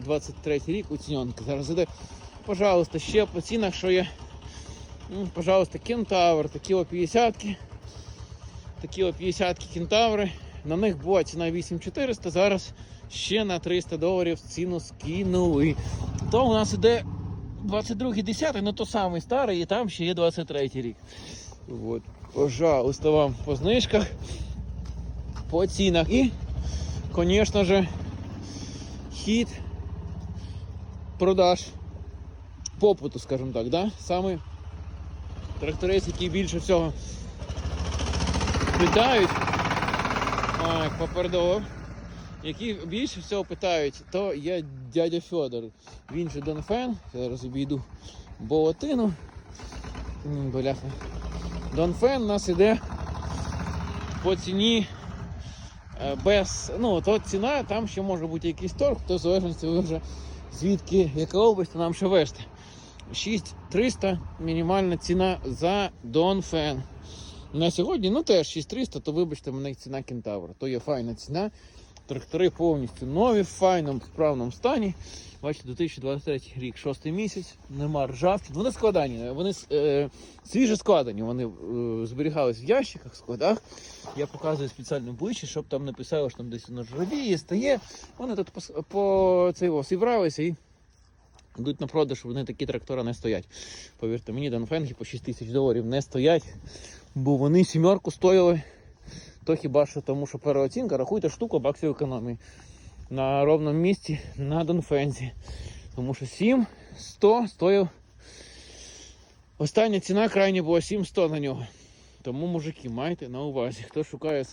23 рік оцінюванка. Зараз іде, пожалуйста, ще по цінах, що є. Пожалуйста, кентавр, такі о 50 Такі о 50 кентаври. На них була ціна 8400, зараз ще на 300 доларів ціну скинули. То у нас іде 22-й 10 ну то самий старий, і там ще є 23 рік. От, пожалуйста, вам по знижках, по цінах. І, звісно же, хід продаж попиту, скажімо так, да? саме тракторець, який більше всього питають. Попередов. Які більше всього питають, то є дядя Федор. Він же Донфен. Зараз обійду болотину. Бляха. Донфен у нас іде по ціні е, без. Ну, то ціна, там ще може бути якийсь торг, то в вже звідки, яка область, нам ще вести. 6300 мінімальна ціна за Донфен. На сьогодні, ну теж 6300, то вибачте, мене ціна кентавра. То є файна ціна. Трактори повністю нові, в файному, справному стані. Бачите, 2023 рік, шостий місяць, нема ржавчини. Вони складені, вони е, свіже складені, вони е, зберігались в ящиках, складах. Я показую спеціально ближче, щоб там не писало, що там десь воно ржавіє, стає. Вони тут по, по цей зібралися і йдуть на продаж, вони такі трактори не стоять. Повірте мені, Донфенги по 6 тисяч доларів не стоять, бо вони сімерку стояли. То хіба що тому, що переоцінка, рахуйте штуку баксів економії на ровному місці на Донфензі. Тому що 7 100 стоїв. Остання ціна крайня була 7 100 на нього. Тому, мужики, майте на увазі, хто шукає